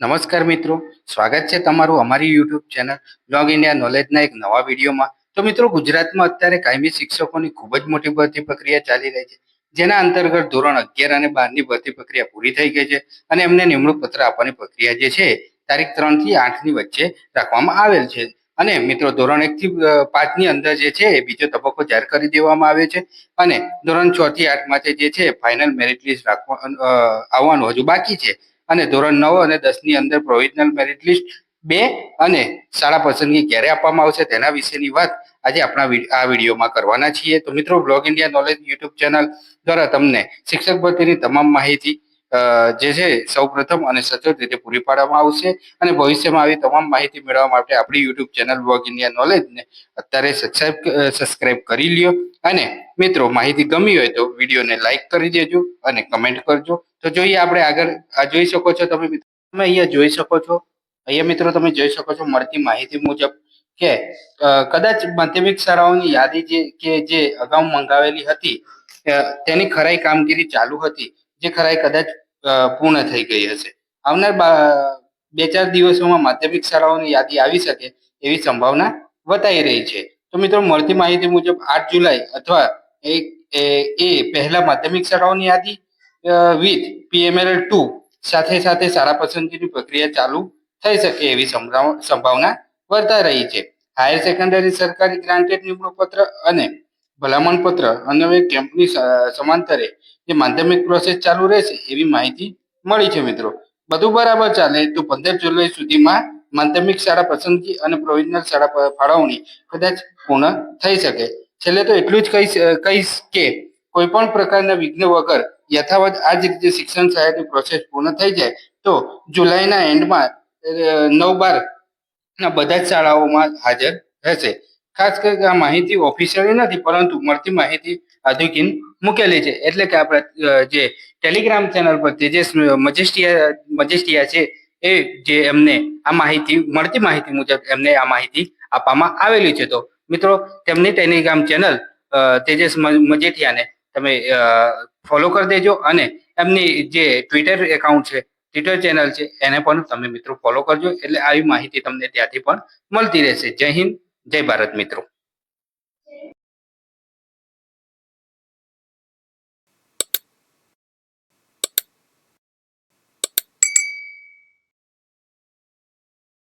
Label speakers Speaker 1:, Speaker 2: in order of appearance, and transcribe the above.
Speaker 1: નમસ્કાર મિત્રો, સ્વાગત છે તમારું અમારી યુટ્યુબ ચેનલ બ્લોગ ઇન્ડિયા નોલેજના એક નવા વિડીયોમાં તો મિત્રો, ગુજરાતમાં અત્યારે કાયમી શિક્ષકોની ખૂબ જ મોટી ભરતી પ્રક્રિયા ચાલી રહી છે, જેના અંતર્ગત ધોરણ અગિયાર અને બારની ભરતી પ્રક્રિયા પૂરી થઈ ગઈ છે અને એમને નિમણૂક પત્ર આપવાની પ્રક્રિયા જે છે, તારીખ ત્રણથી આઠની વચ્ચે રાખવામાં આવેલ છે. અને મિત્રો, ધોરણ એક થી પાંચની અંદર જે છે, એ બીજો તબક્કો જાહેર કરી દેવામાં આવ્યો છે અને ધોરણ છ થી આઠ માટે જે છે ફાઇનલ મેરિટ લિસ્ટ રાખવા આવવાનું હજુ બાકી છે. અને ધોરણ નવ અને દસની અંદર પ્રોવિઝનલ મેરિટ લિસ્ટ બે અને શાળા પસંદગી ક્યારે આપવામાં આવશે તેના વિશેની વાત આજે આપણા આ વિડીયોમાં કરવાના છીએ. તો મિત્રો blog India knowledge YouTube channel દ્વારા તમને શિક્ષક ભરતીની તમામ માહિતી જે છે સૌપ્રથમ અને સચોટ રીતે પૂરી પાડવામાં આવશે અને ભવિષ્યમાં આવી તમામ માહિતી મેળવવા માટે આપણી યુટ્યુબ ચેનલ બ્લોગ ઇન્ડિયા નોલેજને અત્યારે સબસ્ક્રાઇબ સબસ્ક્રાઇબ કરી લ્યો. અને મિત્રો, માહિતી ગમી હોય તો વિડીયોને લાઇક કરી દેજો અને કમેન્ટ કરજો. તો જોઈએ આપણે આગળ, આ જોઈ શકો છો તમે મિત્રો. તમે અહીંયા જોઈ શકો છો. અહીંયા મિત્રો તમે જોઈ શકો છો મળતી માહિતી મુજબ કે કદાચ માધ્યમિક શાળાઓની યાદી જે, કે જે અગાઉ મંગાવેલી હતી તેની ખરાઈ કામગીરી ચાલુ હતી. જે ખરાઈ કદાચ પૂર્ણ થઈ ગઈ હશે. આવનાર બા- ચાર દિવસોમાં માધ્યમિક શાળાઓની યાદી આવી શકે એવી સંભાવના વતાઈ રહી છે. તો મિત્રો, મળતી માહિતી મુજબ આઠ જુલાઈ અથવા એ પહેલા માધ્યમિક શાળાઓની યાદી વિથ પીએમએલ ટુ સાથે સાથે શાળા પસંદગીની પ્રક્રિયા ચાલુ થઈ શકે એવી સંભાવના વર્તાઈ રહી છે. હાયર સેકન્ડરી સરકારી ગ્રાન્ટેડ નિમણૂક પત્ર અને ભલામણ પત્ર અને કેમ્પની સમાંતરે જે માધ્યમિક પ્રોસેસ ચાલુ રહેશે એવી માહિતી મળી છે મિત્રો. બધું બરાબર ચાલે તો પંદર જુલાઈ સુધીમાં માધ્યમિક શાળા પસંદગી અને પ્રોવિઝનલ શાળા ફાળવણી કદાચ પૂર્ણ થઈ શકે. છેલ્લે તો એટલું જ કહીશ કહીશ કે કોઈ પણ પ્રકારના વિઘ્ન વગર યથાવત આ જ રીતે શિક્ષણ સહાયની પ્રોસેસ પૂર્ણ થઈ જાય તો જુલાઈના એન્ડમાં નવ બાર ના બધા જ શાળાઓમાં હાજર રહેશે. ખાસ કરીને આ માહિતી ઓફિશિયલી નથી, પરંતુ મળતી માહિતી અધિકીન મૂકેલી છે. એટલે કે આપણે જે ટેલિગ્રામ ચેનલ પર તેજસ મજેસ્ટિયા મજેસ્ટિયા છે, એ જે એમને આ માહિતી, મળતી માહિતી મુજબ એમને આ માહિતી આપવામાં આવેલી છે. તો મિત્રો, તેમની ટેલિગ્રામ ચેનલ તેજસ મજેઠિયાને તમે ફોલો કરી દેજો અને એમની જે ટ્વિટર એકાઉન્ટ છે ટ્વિટર ચેનલ છે, એને પણ તમે મિત્રો ફોલો કરજો. એટલે આવી માહિતી તમને ત્યાંથી પણ મળતી રહેશે. જય હિન્દ. જય ભારત મિત્રો.